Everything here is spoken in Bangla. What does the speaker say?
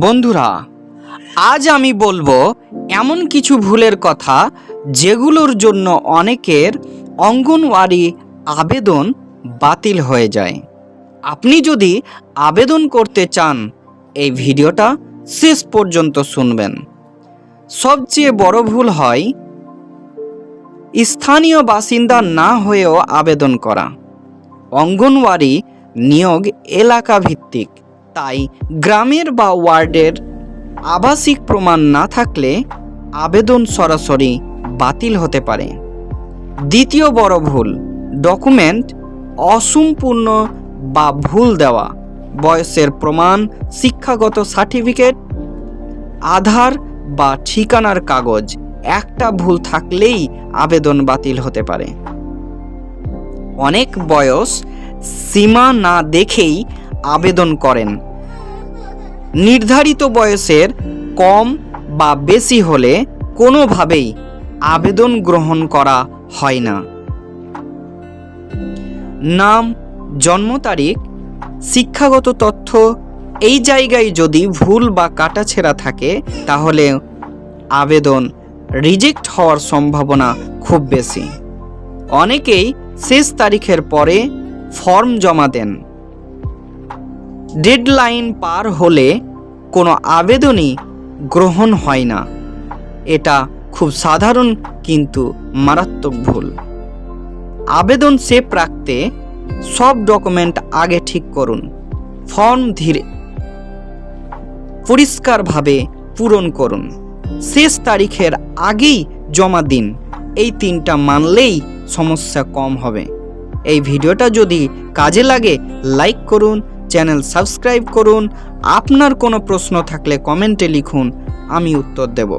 বন্ধুরা, আজ আমি বলব এমন কিছু ভুলের কথা যেগুলোর জন্য অনেকের অঙ্গনওয়াড়ি আবেদন বাতিল হয়ে যায়। আপনি যদি আবেদন করতে চান, এই ভিডিওটা শেষ পর্যন্ত শুনবেন। সবচেয়ে বড় ভুল হয় স্থানীয় বাসিন্দা না হয়েও আবেদন করা। অঙ্গনওয়াড়ি নিয়োগ এলাকা ভিত্তিক তাই গ্রামের বা ওয়ার্ডের আবাসিক প্রমাণ না থাকলে আবেদন সরাসরি বাতিল হতে পারে। দ্বিতীয় বড় ভুল, ডকুমেন্ট অসম্পূর্ণ বা ভুল দেওয়া। বয়সের প্রমাণ, শিক্ষাগত সার্টিফিকেট, আধার বা ঠিকানার কাগজ, একটা ভুল থাকলেই আবেদন বাতিল হতে পারে। অনেক বয়স সীমা না দেখেই আবেদন করেন। নির্ধারিত বয়সের কম বা বেশি হলে কোনোভাবেই আবেদন গ্রহণ করা হয় না। নাম, জন্ম তারিখ, শিক্ষাগত তথ্য, এই জায়গায় যদি ভুল বা কাটাছেঁড়া থাকে, তাহলে আবেদন রিজেক্ট হওয়ার সম্ভাবনা খুব বেশি। অনেকেই শেষ তারিখের পরে ফর্ম জমা দেন। ডেডলাইন পার হলে কোনো আবেদনই গ্রহণ হয় না। এটা খুব সাধারণ কিন্তু মারাত্মক ভুল। আবেদন সেভ রাখতে সব ডকুমেন্ট আগে ঠিক করুন। ফর্ম ধীরে পরিষ্কারভাবে পূরণ করুন। শেষ তারিখের আগেই জমা দিন। এই তিনটা মানলেই সমস্যা কম হবে। এই ভিডিওটা যদি কাজে লাগে লাইক করুন চ্যানেল সাবস্ক্রাইব করুন। আপনার কোনো প্রশ্ন থাকলে কমেন্টে লিখুন। আমি উত্তর দেব।